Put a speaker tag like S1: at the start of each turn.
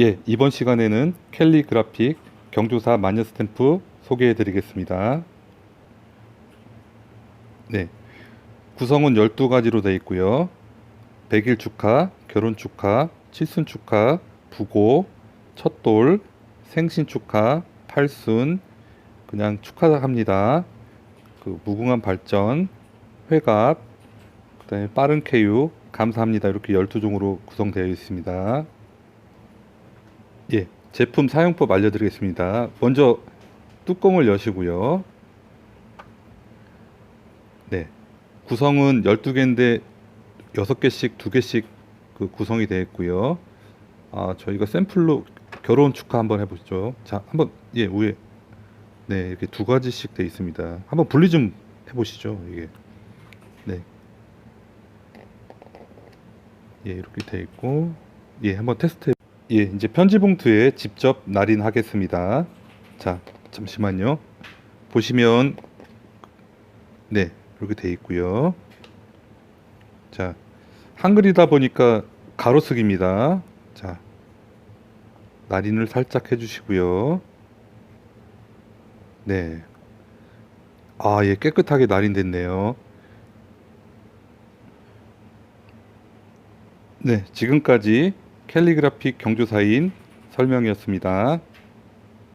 S1: 예, 이번 시간에는 캘리그라픽 경조사 마녀 스탬프 소개해 드리겠습니다. 네. 구성은 12가지로 되어 있고요. 100일 축하, 결혼 축하, 칠순 축하, 부고, 첫돌, 생신 축하, 팔순, 그냥 축하합니다. 그 무궁한 발전, 회갑, 그다음에 빠른 쾌유, 감사합니다. 이렇게 12종으로 구성되어 있습니다. 예, 제품 사용법 알려드리겠습니다. 먼저 뚜껑을 여시고요. 네, 구성은 12개인데 6개씩, 2개씩 그 구성이 되어 있고요. 아, 저희가 샘플로 결혼 축하 한번 해보시죠. 자, 한번 예 위에 네 이렇게 두 가지씩 되어 있습니다. 한번 분리 좀 해보시죠. 이게 네, 예 이렇게 되어 있고 예 한번 테스트. 예 이제 편지 봉투에 직접 날인하겠습니다. 자 잠시만요. 보시면 네 이렇게 되어 있고요. 자 한글이다 보니까 가로쓰기입니다. 자 날인을 살짝 해주시고요. 네. 아, 예, 깨끗하게 날인됐네요. 네, 지금까지 캘리그라픽 경조사인 설명이었습니다.